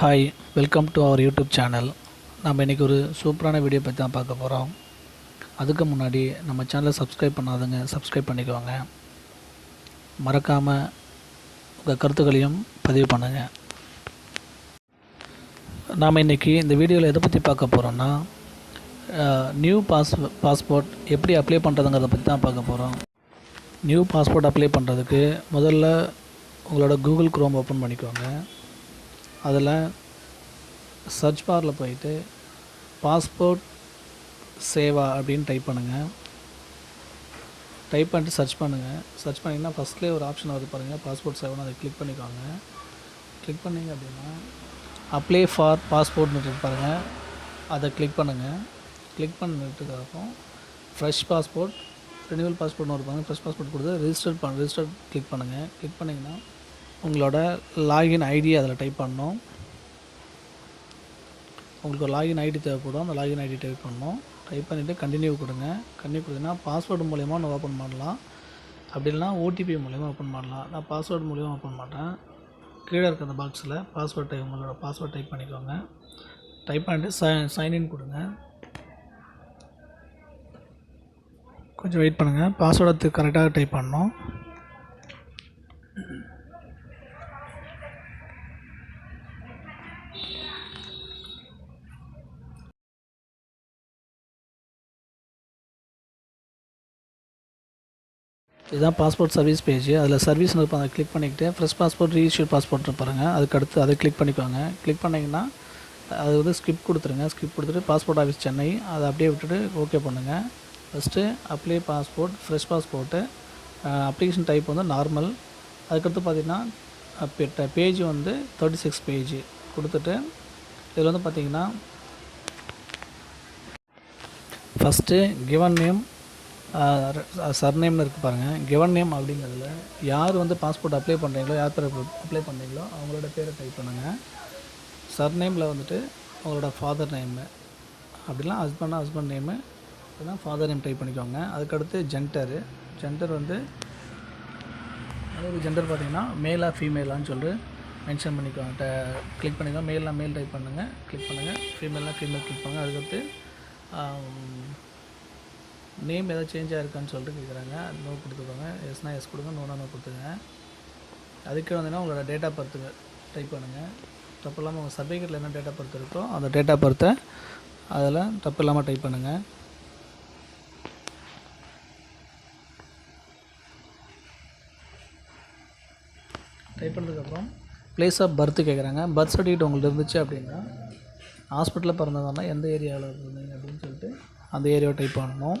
Hi welcome to our YouTube channel நம்ம இன்றைக்கி ஒரு சூப்பரான வீடியோ பற்றி தான் பார்க்க போகிறோம் அதுக்கு முன்னாடி நம்ம சேனலை சப்ஸ்கிரைப் பண்ணாதவங்க சப்ஸ்கிரைப் பண்ணிக்கோங்க. மறக்காமல் உங்கள் கருத்துக்களையும் பதிவு பண்ணுங்கள் நாம் இன்றைக்கி இந்த வீடியோவில் எதை பற்றி பார்க்க போகிறோன்னா நியூ பாஸ் பாஸ்போர்ட் எப்படி அப்ளை பண்ணுறதுங்கிறத பற்றி தான் பார்க்க போகிறோம் நியூ பாஸ்போர்ட் அப்ளை பண்ணுறதுக்கு முதல்ல உங்களோட கூகுள் குரோம் ஓப்பன் பண்ணிக்கோங்க. அதில் சர்ச் பாரில் போயிட்டு பாஸ்போர்ட் சேவா அப்படின்னு டைப் பண்ணுங்கள் டைப் பண்ணிட்டு சர்ச் பண்ணுங்கள் சர்ச் பண்ணிங்கன்னா ஃபஸ்ட்லேயே ஒரு ஆப்ஷன் வருது பாருங்கள் பாஸ்போர்ட் சேவைன்னு அதை கிளிக் பண்ணிக்கோங்க. கிளிக் பண்ணிங்க அப்படின்னா அப்ளை ஃபார் பாஸ்போர்ட்னு பாருங்கள் அதை கிளிக் பண்ணுங்கள் கிளிக் பண்ணிட்டுக்கப்புறம் ஃப்ரெஷ் பாஸ்போர்ட் ரினியூவல் பாஸ்போர்ட்னு ஒரு பாருங்கள் ஃப்ரெஷ் பாஸ்போர்ட் கொடுத்து ரிஜிஸ்டர் பண்ண ரிஜிஸ்டர் கிளிக் பண்ணுங்கள் கிளிக் பண்ணிங்கன்னா உங்களோட லாகின் ஐடி அதில் டைப் பண்ணணும் உங்களுக்கு ஒரு லாகின் ஐடி தேவைப்படும். அந்த லாகின் ஐடி டைப் பண்ணணும் டைப் பண்ணிவிட்டு கண்டினியூ கொடுங்க. கண்டினியூ கொடுத்தீங்கன்னா பாஸ்வேர்டு மூலயமா நம்ம ஓப்பன் பண்ணலாம். அப்படி இல்லைனா ஓடிபி மூலயமா ஓப்பன் பண்ணலாம். நான் பாஸ்வேர்டு மூலயமா ஓப்பன் பண்ணுறேன் கீழே இருக்க அந்த பாக்ஸில் பாஸ்வேர்ட் டைப் உங்களோட பாஸ்வேர்ட் டைப் பண்ணிக்கோங்க. டைப் பண்ணிட்டு சை சைன்இன் கொடுங்க. கொஞ்சம் வெயிட் பண்ணுங்கள் பாஸ்வேர்டை கரெக்டாக டைப் பண்ணணும் இதுதான் பாஸ்போர்ட் சர்வீஸ் பேஜ் அதில் சர்வீஸ் இருப்போம் அதை கிளிக் பண்ணிக்கிட்டு ஃப்ரெஷ் பாஸ்போர்ட் ரீஇஷ்யூ பாஸ்போர்ட் பாருங்கள் அதுக்கு அடுத்து அதை கிளிக் பண்ணிக்கோங்க. கிளிக் பண்ணிங்கன்னா அது வந்து ஸ்கிப் கொடுத்துருங்க. ஸ்கிப் கொடுத்துட்டு பாஸ்போர்ட் ஆஃபீஸ் சென்னை அதை அப்படியே விட்டுட்டு ஓகே பண்ணுங்கள் first apply passport fresh passport application type வந்து நார்மல் அதுக்கடுத்து பார்த்தீங்கன்னா பேஜ் வந்து தேர்ட்டி சிக்ஸ் பேஜ் கொடுத்துட்டு இதில் வந்து பார்த்தீங்கன்னா ஃபஸ்ட்டு கிவன் நேம் சர்நேம்னு இருக்குது பாருங்கள் கிவன் நேம் அப்படிங்கிறதுல யார் வந்து பாஸ்போர்ட் அப்ளை பண்ணுறீங்களோ யார் பேர் அப்ளை பண்ணுறீங்களோ அவங்களோட பேரை டைப் பண்ணுங்கள் சர்நேமில் வந்துட்டு அவங்களோட ஃபாதர் நேமு அப்படிலாம் ஹஸ்பண்டாக ஹஸ்பண்ட் நேமு அப்படின்னா ஃபாதர் நேம் டைப் பண்ணிக்கோங்க. அதுக்கடுத்து ஜென்டரு ஜென்டர் வந்து அதாவது ஜெண்டர் பார்த்தீங்கன்னா மேலாக ஃபீமேலான்னு சொல்லிட்டு மென்ஷன் பண்ணிக்கோங்க. கிளிக் பண்ணிக்கோங்க. மேல்னா மேல் டைப் பண்ணுங்கள் கிளிக் பண்ணுங்கள் ஃபீமேல்னா ஃபீமேல் கிளிக் பண்ணுங்கள் அதுக்கடுத்து நேம் ஏதாவது சேஞ்ச் ஆகிருக்கான்னு சொல்லிட்டு கேட்குறாங்க நோ கொடுத்துக்கோங்க. எஸ்னா எஸ் கொடுங்க. நோனா நோ கொடுத்துங்க அதுக்கு வந்தீங்கன்னா உங்களோட டேட்டா பர்த்துங்க பர்த்து டைப் பண்ணுங்கள் தப்பு இல்லாமல் உங்கள் சர்டிஃபிகேட்டில் என்ன டேட்டா பர்த் இருக்கோ அந்த டேட்டா பர்த்தை அதில் தப்பு இல்லாமல் டைப் பண்ணுங்கள் டைப் பண்ணதுக்கப்புறம் ப்ளேஸ் ஆஃப் பர்த்து கேட்குறாங்க பர்த் சர்டிஃபிகேட் உங்கள்கிட்ட இருந்துச்சு அப்படின்னா ஹாஸ்பிட்டலில் பிறந்தவங்கன்னா எந்த ஏரியாவில் இருந்தீங்க அப்படின்னு சொல்லிட்டு அந்த ஏரியாவை டைப் பண்ணணும்.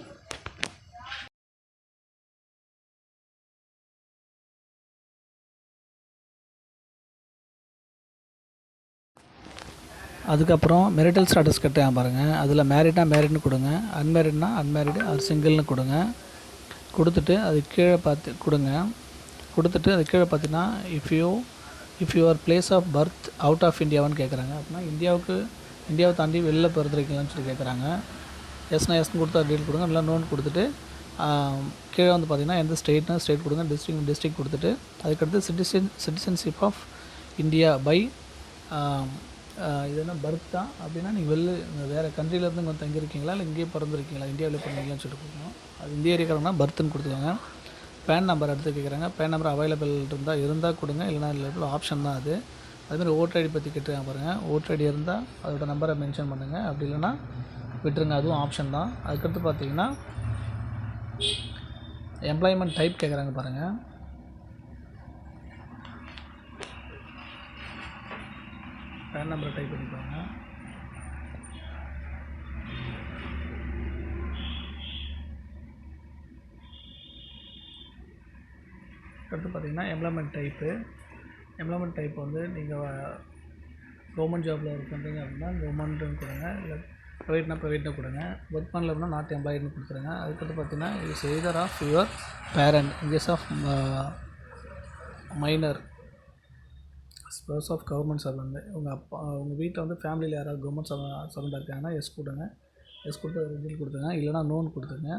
அதுக்கப்புறம் மெரிட்டல் ஸ்டாட்டஸ் கட்டாங்க பாருங்கள் அதில் மேரிட்னா மேரிட்னு கொடுங்க. அன்மேரிட்னா அன்மேரிடு அது சிங்கிள்னு கொடுங்க. கொடுத்துட்டு அது கீழே பார்த்து கொடுங்க. கொடுத்துட்டு அது கீழே பார்த்தீங்கன்னா if you if your place of birth out of இந்தியாவான்னு கேட்குறாங்க அப்படின்னா இந்தியாவுக்கு இந்தியாவை தாண்டி வெளில பிறந்திருக்கீங்களான்னு சொல்லி கேட்குறாங்க எஸ்னா எஸ்னு கொடுத்தா டீல் கொடுங்க. இல்லை நோன் கொடுத்துட்டு கீழே வந்து பார்த்தீங்கன்னா எந்த ஸ்டேட்னா ஸ்டேட் கொடுங்க. டிஸ்ட்ரிக் டிஸ்ட்ரிக் கொடுத்துட்டு அதுக்கடுத்து citizen citizenship of India by இதெல்லாம் பர்த்தா பர்த்? தான் அப்படின்னா நீங்கள் வெளில வேறு கண்ட்ரிலேருந்து இங்கே தங்கியிருக்கீங்களா? இல்லை இங்கேயே பிறந்திருக்கீங்களா? இந்தியாவில் பிறந்தீங்களான்னு சொல்லிட்டு கொடுக்கணும். அது இந்திய ஏரியாக்காரங்கன்னா பர்த்துன்னு கொடுத்துருவாங்க பேன் நம்பர் எடுத்து கேட்குறாங்க பேன் நம்பர் அவைலபிள் இருந்தால் இருந்தால் கொடுங்க. இல்லைனா இல்லை ஆப்ஷன் தான் அது. அதுமாதிரி ஓட்டர் ஐடி பற்றி கேட்டுருக்காங்க பாருங்கள் ஓட்டர் ஐடி இருந்தால் அதோட நம்பரை மென்ஷன் பண்ணுங்கள் அப்படி இல்லைனா விட்டுருங்க. அதுவும் ஆப்ஷன் தான். அதுக்கடுத்து பார்த்தீங்கன்னா எம்ப்ளாய்மெண்ட் டைப் கேட்குறாங்க பாருங்கள் பேன் நம்பரை டைப் பண்ணிப்பாங்க அடுத்து பார்த்தீங்கன்னா எம்ப்ளாய்மெண்ட் டைப்பு எம்ப்ளாய்மெண்ட் டைப் வந்து நீங்கள் கவர்மெண்ட் ஜாபில் ஒர்க் பண்ணுறீங்க அப்படின்னா கவர்மெண்ட்டுன்னு கொடுங்க. இல்லை ப்ரைவேட்னா ப்ரைவேட்னு கொடுங்க. ஒர்க் பண்ணல அப்படின்னா நாட் எம்ப்ளாய்டுன்னு கொடுத்துருங்க. அதுக்கடுத்து பார்த்தீங்கன்னா is either of your parent in case of minor spouse of government servant உங்கள் அப்பா உங்கள் வீட்டில் வந்து ஃபேமிலியில் யாராவது கவர்மெண்ட் சர்வெண்ட் இருக்காங்கன்னா எஸ் கொடுங்க. எஸ் கொடுத்து ரிசல்ட் கொடுத்துங்க இல்லைனா நோன் கொடுத்துங்க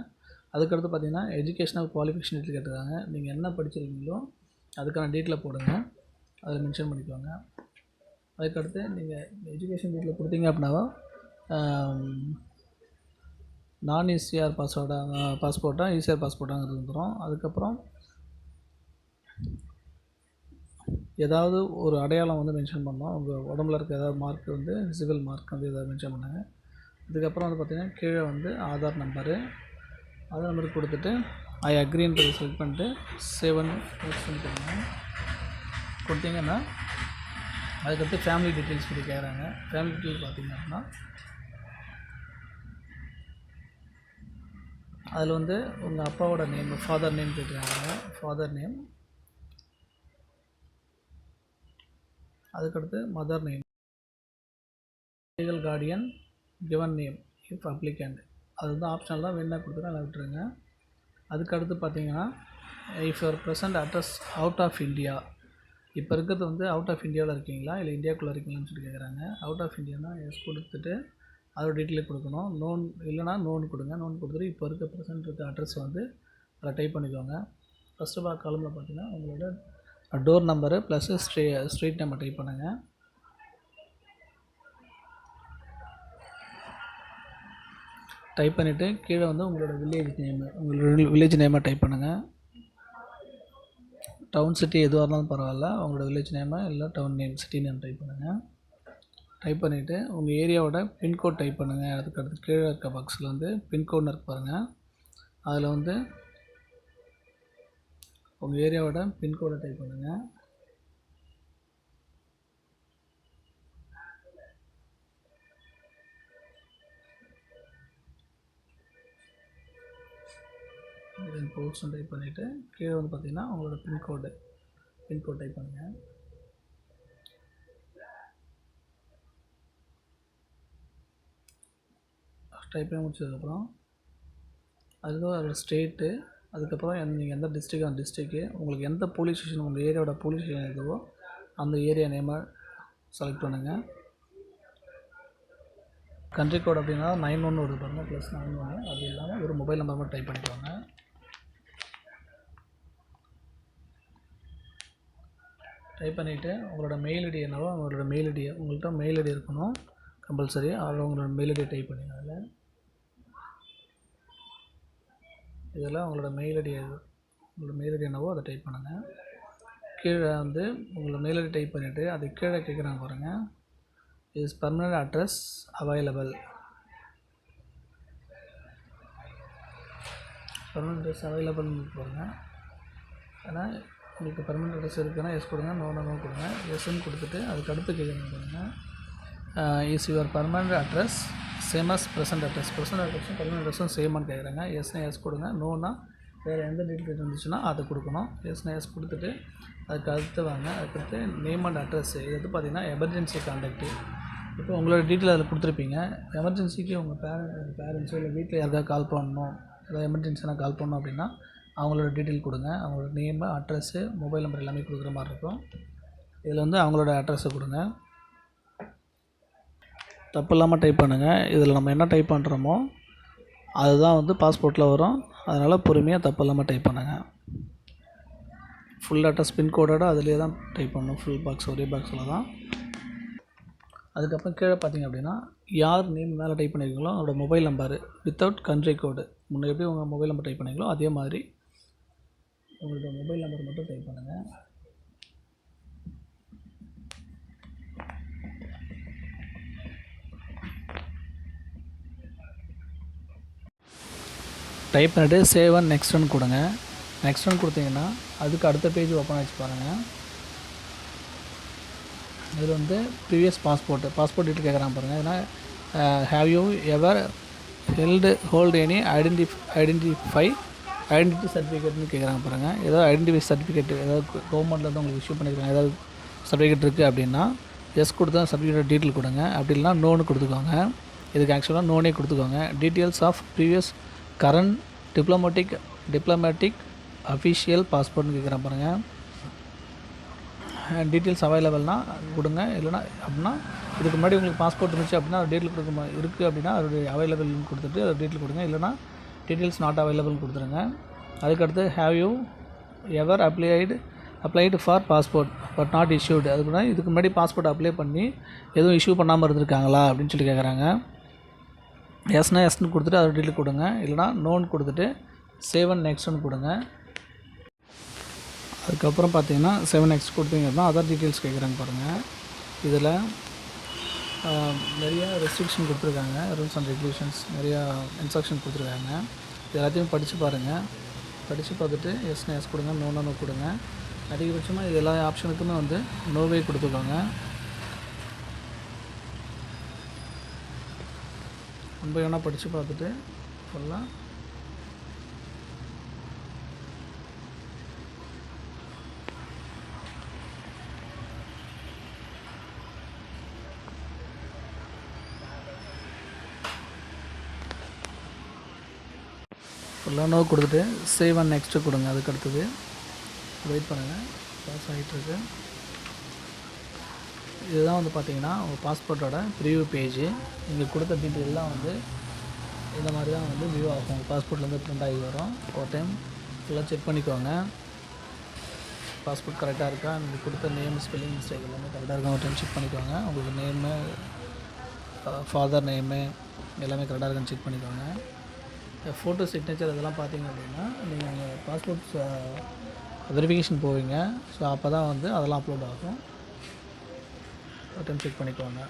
அதுக்கடுத்து பார்த்தீங்கன்னா எஜுகேஷனல் குவாலிஃபிகேஷன் டீட்டெயில் கேட்டிருக்காங்க. நீங்கள் என்ன படிச்சிருக்கீங்களோ அதுக்கான டீட்டெயிலை போடுங்க. அதில் மென்ஷன் பண்ணிக்கோங்க. அதுக்கடுத்து நீங்கள் எஜுகேஷன் டீட்டெயில் கொடுத்தீங்க அப்படின்னா நான் இசிஆர் பாஸ்வேர்டாக பாஸ்போர்ட்டாக இசிஆர் பாஸ்போர்ட்டாங்கிறது வந்துடும் அதுக்கப்புறம் ஏதாவது ஒரு அடையாளம் வந்து மென்ஷன் பண்ணோம். உங்கள் உடம்புல இருக்க ஏதாவது மார்க் வந்து விசிபிள் மார்க் வந்து ஏதாவது மென்ஷன் பண்ணுங்கள் இதுக்கப்புறம் வந்து பார்த்திங்கன்னா கீழே வந்து ஆதார் நம்பரு ஆதார் நம்பர் கொடுத்துட்டு ஐ அக்ரின்றதை செலக்ட் பண்ணிட்டு செவன் கொடுங்க. கொடுத்தீங்கன்னா அதுக்கடுத்து ஃபேமிலி டீட்டெயில்ஸ் பற்றி கேட்குறாங்க ஃபேமிலி டீட்டெயில் பார்த்தீங்க அப்படின்னா அதில் வந்து உங்கள் அப்பாவோட நேம் ஃபாதர் நேம் கேட்குறாங்க ஃபாதர் நேம் அதுக்கடுத்து mother name legal guardian given name if applicant அது வந்து ஆப்ஷனல் தான். வேணா கொடுத்துட்டு அதை விட்டுருங்க. அதுக்கடுத்து பார்த்தீங்கன்னா if your present address out of India இப்போ இருக்கிறது வந்து அவுட் ஆஃப் இந்தியாவில் இருக்கீங்களா? இல்லை இந்தியாக்குள்ளே இருக்கீங்களான்னு சொல்லி கேட்குறாங்க அவுட் ஆஃப் இந்தியானா எஸ் கொடுத்துட்டு அதோட டீட்டெயில் கொடுக்கணும். நோன் இல்லைனா நோன் கொடுங்க. நோன் கொடுத்துட்டு இப்போ இருக்க ப்ரெசென்ட் இருக்க அட்ரஸ் வந்து அதை டைப் பண்ணிக்கோங்க. ஃபஸ்ட்டு பார்க்க காலமில் பார்த்தீங்கன்னா உங்களோட door number plus street street number type பண்ணுங்கள் டைப் பண்ணிவிட்டு கீழே வந்து உங்களோட வில்லேஜ் நேமு உங்களோட வில்லேஜ் நேமை டைப் பண்ணுங்கள் டவுன் சிட்டி எதுவாக இருந்தாலும் பரவாயில்ல. உங்களோட வில்லேஜ் நேமை இல்லை town name city name type பண்ணுங்கள் டைப் பண்ணிவிட்டு உங்கள் ஏரியாவோட பின்கோட் டைப் பண்ணுங்கள் அதுக்கு அடுத்து கீழே இருக்க பாக்ஸில் வந்து பின்கோட்னு இருக்கு பாருங்கள் அதில் வந்து உங்கள் ஏரியாவோட பின்கோடை டைப் பண்ணுங்கள் தென் டைப் பண்ணிவிட்டு கீழே வந்து பார்த்தீங்கன்னா உங்களோட pin code pin code type பண்ணுங்கள் டைப் பண்ணி முடிச்சதுக்கப்புறம் அதுக்கு அதோட ஸ்டேட்டு அதுக்கப்புறம் எந்த நீங்கள் எந்த டிஸ்ட்ரிக்ட் அந்த டிஸ்ட்ரிக்கு உங்களுக்கு எந்த போலீஸ் ஸ்டேஷன் உங்கள் ஏரியாவோட போலீஸ் ஸ்டேஷன் எதுவோ அந்த ஏரியா நேமை செலக்ட் பண்ணுங்கள் கண்ட்ரி கோட் அப்படின்னா நைன் ஒன்று வருது பாருங்கள் ப்ளஸ் நைன் ஒன்று அது இல்லாமல் ஒரு மொபைல் நம்பர் மட்டும் டைப் பண்ணிக்கோங்க டைப் பண்ணிவிட்டு உங்களோட மெயில் ஐடி என்னவோ உங்களோட மெயில் ஐடி உங்கள்கிட்ட மெயில் ஐடி இருக்கணும் கம்பல்சரி அதில் உங்களோட மெயில் ஐடியை டைப் பண்ணுங்க அதில். இதெல்லாம் உங்களோட மெயில் ஐடி உங்களோட மெயில் ஐடி என்னவோ அதை டைப் பண்ணுங்கள் கீழே வந்து உங்களோட மெயில் ஐடி டைப் பண்ணிவிட்டு அது கீழே கேட்குறாங்க பாருங்கள் is permanent address available permanent address அவைலபிள்னு பாருங்கள் ஏன்னா உங்களுக்கு பர்மனெண்ட் அட்ரஸ் இருக்குன்னா எஸ் கொடுங்க நோ நோ கொடுங்க. எஸ்ன்னு கொடுத்துட்டு அதுக்கு அடுத்து கேட்குறாங்க பாருங்கள் is your permanent address same as present address present அட்ரஸும் permanent அட்ரஸும் சேமான்னு கேட்குறாங்க. எஸ்னா எஸ் கொடுங்க. நோனா வேறு எந்த டீட்டெயில் இருந்துச்சுன்னா அதை கொடுக்கணும். எஸ்னா எஸ் கொடுத்துட்டு அதுக்கு அடுத்து வாங்க. அதுக்கடுத்து நேம் அண்ட் அட்ரஸ் இது வந்து பார்த்தீங்கன்னா எமர்ஜென்சி கான்டாக்ட்டு இப்போ உங்களோட டீட்டெயில் அதில் கொடுத்துருப்பீங்க. எமர்ஜென்சிக்கு உங்கள் பேரண்ட் பேரண்ட்ஸோ இல்லை வீட்டில் யாருக்காவது கால் பண்ணணும். ஏதாவது எமர்ஜென்சினா கால் பண்ணணும் அப்படின்னா அவங்களோட டீட்டெயில் கொடுங்க. அவங்களோட நேமு அட்ரஸ்ஸு மொபைல் நம்பர் எல்லாமே கொடுக்குற மாதிரி இருக்கும். இதில் வந்து அவங்களோட அட்ரஸை கொடுங்க. தப்பு இல்லாமல் டைப் பண்ணுங்கள் இதில் நம்ம என்ன டைப் பண்ணுறோமோ அதுதான் வந்து பாஸ்போர்ட்டில் வரும். அதனால் பொறுமையாக தப்பு இல்லாமல் டைப் பண்ணுங்கள் ஃபுல் அட்ரஸ் பின்கோடோட அதிலே தான் டைப் பண்ணணும். ஃபுல் பாக்ஸ் ஒரே பாக்ஸில் தான். அதுக்கப்புறம் கீழே பார்த்தீங்க அப்படின்னா யார் நேம் மேலே டைப் பண்ணியிருக்கீங்களோ அவரோட mobile number without country code முன்னே எப்படி உங்கள் மொபைல் நம்பர் டைப் பண்ணிங்களோ அதே மாதிரி உங்களோட மொபைல் நம்பர் மட்டும் டைப் பண்ணுங்கள் டைப் பண்ணிவிட்டு சேவ் அண்ட் நெக்ஸ்ட் ஒன் கொடுங்க. நெக்ஸ்ட் ஒன் கொடுத்தீங்கன்னா அதுக்கு அடுத்த பேஜ் ஓப்பன் ஆச்சு பாருங்கள் இதில் வந்து ப்ரீவியஸ் பாஸ்போர்ட் பாஸ்போர்ட் டீட்டெயில் கேட்குறாங்க பாருங்கள் ஏன்னா have you ever held hold any identity identify identity சர்டிஃபிகேட்னு கேட்குறாங்க பாருங்கள் ஏதாவது ஐடென்டிஃபை சர்டிஃபிகேட் ஏதாவது கவர்மெண்ட்லேருந்து உங்களுக்கு இஷ்யூ பண்ணிக்கிறாங்க ஏதாவது சர்டிஃபிகேட் இருக்குது அப்படின்னா எஸ் கொடுத்தா சர்டிஃபிகேட் டீட்டெயில் கொடுங்க. அப்படி இல்லைனா நோன்னு கொடுத்துக்கோங்க. இதுக்கு ஆக்சுவலாக நோனே கொடுத்துக்கோங்க. Details of previous current diplomatic diplomatic official பாஸ்போர்ட்னு கேட்குறேன் பாருங்கள் டீட்டெயில்ஸ் அவைலபிள்னா கொடுங்க. இல்லைனா அப்படின்னா இதுக்கு முன்னாடி உங்களுக்கு பாஸ்போர்ட் இருந்துச்சு அப்படின்னா அது டீட்டெயில் கொடுக்க இருக்குது அப்படின்னா அதோடைய அவைலபிள்னு கொடுத்துட்டு அதை டீட்டெயில் கொடுங்க. இல்லைனா டீட்டெயில்ஸ் நாட் அவைலபிள் கொடுத்துருங்க. அதுக்கடுத்து have you ever applied applied for passport but not issued அதுக்குன்னா இதுக்கு முன்னாடி பாஸ்போர்ட் அப்ளை பண்ணி எதுவும் இஷ்யூ பண்ணாமல் இருந்திருக்காங்களா அப்படின்னு சொல்லி கேட்குறாங்க எஸ்னா எஸ்னு கொடுத்துட்டு அது டீட்டெயில் கொடுங்க. இல்லைனா நோன் கொடுத்துட்டு சேவன் நெக்ஸ்ட்னு கொடுங்க. அதுக்கப்புறம் பார்த்தீங்கன்னா செவன் எக்ஸ் கொடுத்தீங்க அப்படின்னா அதர் டீட்டெயில்ஸ் கேட்குறாங்க பாருங்கள் இதில் நிறையா ரெஸ்ட்ரிக்ஷன் கொடுத்துருக்காங்க. ரூல்ஸ் அண்ட் ரெகுலேஷன்ஸ் நிறையா இன்ஸ்ட்ரக்ஷன் கொடுத்துருக்காங்க. இது எல்லாத்தையும் படித்து பாருங்கள் படித்து பார்த்துட்டு எஸ்னா எஸ் கொடுங்க நோனா நோ கொடுங்க. அதிகபட்சமாக இது எல்லா ஆப்ஷனுக்குமே வந்து நோவே கொடுத்துக்கோங்க ஒன் பை ஒன்னாக படித்து பார்த்துட்டு ஃபுல்லாக ஃபுல்லாக நோ கொடுத்துட்டு சேவ் அண்ட் நெக்ஸ்ட்டு கொடுங்க அதுக்கு அடுத்தது. வெயிட் பண்ணுங்கள் பாஸ் ஆகிட்டுருக்கு இதுதான் வந்து பார்த்தீங்கன்னா உங்கள் பாஸ்போர்ட்டோட ப்ரிவியூ பேஜு நீங்கள் கொடுத்த டீட்டெயிலெலாம் வந்து இந்த மாதிரி தான் வந்து வியூ ஆகும். உங்கள் பாஸ்போர்ட்லேருந்து ப்ரிண்ட் ஆகி வரும். ஒரு டைம் ஃபுல்லாக செக் பண்ணிக்கோங்க. பாஸ்போர்ட் கரெக்டாக இருக்கா? நீங்கள் கொடுத்த நேம் ஸ்பெல்லிங் மிஸ்டேக் எல்லாமே கரெக்டாக இருக்கா? ஒரு டைம் செக் பண்ணிக்கோங்க. உங்களுக்கு நேமு ஃபாதர் நேமு எல்லாமே கரெக்டாக இருக்கான்னு செக் பண்ணிக்கோங்க. ஃபோட்டோ சிக்னேச்சர் இதெல்லாம் பார்த்தீங்க அப்படின்னா நீங்கள் உங்கள் பாஸ்போர்ட் வெரிஃபிகேஷன் போவீங்க. ஸோ அப்போ தான் வந்து அதெல்லாம் அப்லோட் ஆகும். ஒரு டைம் செக் பண்ணிக்கோங்க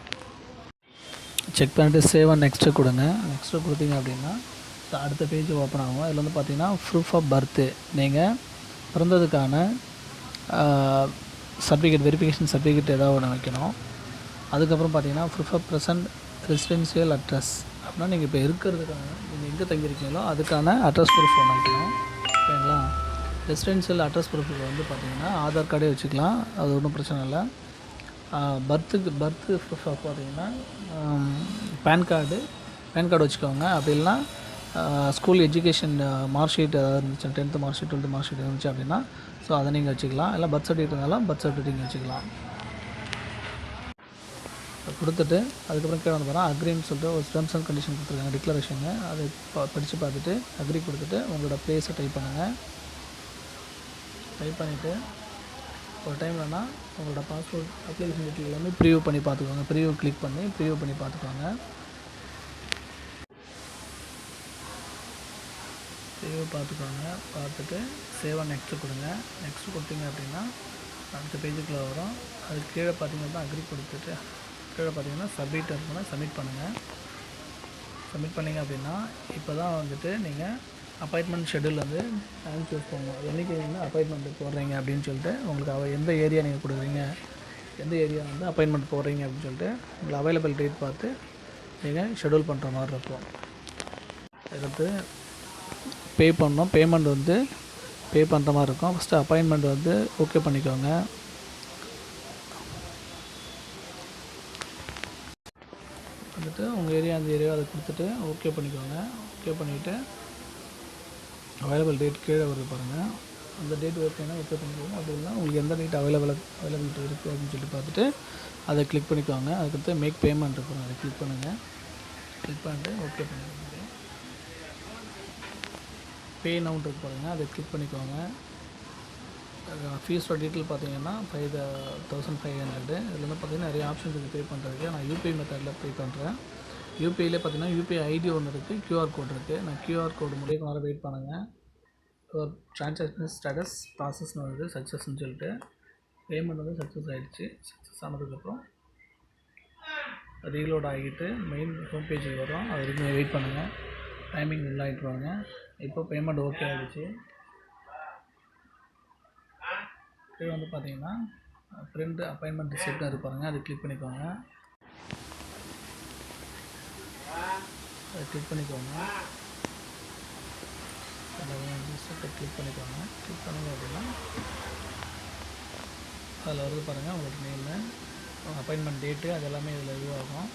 செக் பண்ணிவிட்டு சேவ் நெக்ஸ்ட்டு கொடுங்க. நெக்ஸ்ட்டு கொடுத்தீங்க அப்படின்னா அடுத்த பேஜ் ஓப்பன் ஆகும். இதில் வந்து பார்த்தீங்கன்னா ப்ரூஃப் ஆஃப் பர்த்து நீங்கள் பிறந்ததுக்கான சர்டிஃபிகேட் வெரிஃபிகேஷன் சர்டிஃபிகேட் ஏதாவது ஒன்று வைக்கணும். அதுக்கப்புறம் பார்த்தீங்கன்னா proof of present residential address அப்படின்னா நீங்கள் இப்போ இருக்கிறதுக்கான நீங்கள் எங்கே தங்கியிருக்கீங்களோ அதுக்கான அட்ரஸ் ப்ரூஃப் ஒன்று வைக்கணும். ஓகேங்களா ரெசிடென்சியல் அட்ரஸ் ப்ரூஃப் வந்து பார்த்தீங்கன்னா ஆதார் கார்டே வச்சுக்கலாம். அது ஒன்றும் பிரச்சனை இல்லை. பர்த்துக்கு பர்த்து ப்ரூஃப் பார்த்தீங்கன்னா பேன் கார்டு பேன் கார்டு வச்சுக்கோங்க. அப்படி இல்லைன்னா ஸ்கூல் எஜுகேஷன் மார்க் ஷீட் ஏதாவது இருந்துச்சு tenth mark sheet twelfth mark sheet இருந்துச்சு அப்படின்னா ஸோ அதை நீங்கள் வச்சுக்கலாம். இல்லை பர்த் சர்டிஃபிகேட் இருந்தாலும் பர்த் சர்டிஃபிகேட் நீங்கள் வச்சுக்கலாம். கொடுத்துட்டு அதுக்கப்புறம் கீழே வந்து பாருங்கள் அக்ரின்னு சொல்லிட்டு ஒரு டேர்ம்ஸ் அண்ட் கண்டிஷன் கொடுத்துருக்காங்க டிக்ளரேஷனு அதை படித்து பார்த்துட்டு அக்ரி கொடுத்துட்டு உங்களோட ப்ளேஸை டைப் பண்ணுங்கள் டைப் பண்ணிவிட்டு ஒரு டைம் வேணால் உங்களோட பாஸ்போர்ட் அப்ளிகேஷன் டீட்டெயில் எல்லாமே ப்ரிவியூ பண்ணி பார்த்துக்கோங்க. ப்ரிவியூ கிளிக் பண்ணி ப்ரிவியூ பண்ணி பார்த்துக்கோங்க. ப்ரிவியூ பார்த்துக்கோங்க. பார்த்துட்டு சேவாக நெக்ஸ்ட்டு கொடுங்க. நெக்ஸ்ட் கொடுத்தீங்க அப்படின்னா அடுத்த பேஜுக்குள்ளே வரும். அதுக்கு கீழே பார்த்தீங்கன்னா அக்ரி கொடுத்துட்டு கீழே பார்த்தீங்கன்னா சப்மிட் இருக்குன்னா சப்மிட் பண்ணுங்கள் சப்மிட் பண்ணிங்க அப்படின்னா இப்போ தான் வந்துட்டு நீங்கள் அப்பாயின்மெண்ட் ஷெடியூல் வந்து டைம் சூஸ் பண்ணுவோம். என்றைக்கு நீங்கள் அப்பாயின்மெண்ட் போடுறீங்க அப்படின்னு சொல்லிட்டு உங்களுக்கு அவ எந்த ஏரியா நீங்கள் கொடுக்குறீங்க எந்த ஏரியா வந்து அப்பாயின்மெண்ட் போடுறீங்க அப்படின்னு சொல்லிட்டு உங்களை அவைலபிள் டேட் பார்த்து நீங்கள் ஷெட்யூல் பண்ணுற மாதிரி இருக்கும். அடுத்து பே பண்ணோம் பேமெண்ட் வந்து பே பண்ணுற மாதிரி இருக்கும். ஃபஸ்ட்டு அப்பாயின்மெண்ட் வந்து ஓகே பண்ணிக்கோங்க. வந்துட்டு உங்கள் ஏரியா அந்த ஏரியா அதை கொடுத்துட்டு ஓகே பண்ணிக்கோங்க. ஓகே பண்ணிவிட்டு அவைலபிள் டேட் கீழே வருது பாருங்கள் அந்த டேட் ஓகேனா ஓகே பண்ணிக்கோங்க. அப்படி இல்லை உங்களுக்கு எந்த டேட் அவைலபிள் அவைலபிலிட்டி இருக்குது அப்படின்னு சொல்லிட்டு பார்த்துட்டு அதை கிளிக் பண்ணிக்கோங்க. அதுக்கடுத்து மேக் பேமெண்ட் இருக்கும் அதை கிளிக் பண்ணுங்கள் கிளிக் பண்ணிட்டு ஓகே பண்ணிக்கோங்க. பே நவுண்ட் இருக்கு பாருங்கள் அதை கிளிக் பண்ணிக்கோங்க. ஃபீஸோட டீட்டெயில் பார்த்தீங்கன்னா ஃபைவ் தௌசண்ட் ஃபைவ் ஹண்ட்ரடு இதில் வந்து பார்த்தீங்கன்னா நிறைய ஆப்ஷன்ஸ் இருக்குது பே பண்ணுறதுக்கு நான் யூபிஐ மெத்தடில் பே பண்ணுறேன் யூபிஐலே பார்த்தீங்கன்னா யூபிஐ ஐடி ஒன்று இருக்குது கியூஆர் கோட் இருக்குது நான் கியூஆர் கோடு முடியும் நேரம் வெயிட் பண்ணுங்கள் ஒரு ட்ரான்சாக்ஷன் ஸ்டேட்டஸ் ப்ராசஸ்னு வருது சக்ஸஸ்ன்னு சொல்லிட்டு. பேமெண்ட் வந்து சக்ஸஸ் ஆகிடுச்சு சக்ஸஸ் ஆனதுக்கப்புறம் ரீலோட் ஆகிட்டு மெயின் ஹோம் பேஜுக்கு வரும். அது வரைக்கும் வெயிட் பண்ணுங்கள் டைமிங் உள்ளாகிட்டு வாங்க. இப்போ பேமெண்ட் ஓகே ஆகிடுச்சு இது வந்து பார்த்தீங்கன்னா பிரிண்ட் அப்பாயின்மெண்ட் ரிசிப்ட்னு இருப்பாருங்க அதை கிளிக் பண்ணிக்கோங்க. அதை கிளிக் பண்ணிக்கோங்க. ரிசிப்டை கிளிக் பண்ணிக்கோங்க. கிளிக் பண்ணுங்க அப்படின்னா அதில் வருது பாருங்கள் உங்களுக்கு நேமு அப்பாயின்மெண்ட் டேட்டு அது எல்லாமே இதில் இதுவாகும்.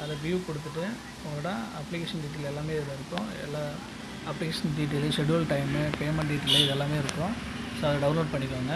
அதில் வியூ கொடுத்துட்டு உங்களோட அப்ளிகேஷன் டீட்டெயில் எல்லாமே இதில் இருக்கும். எல்லா application detail schedule time payment detail இது எல்லாமே இருக்கும். ஸோ அதை டவுன்லோட் பண்ணிக்கோங்க.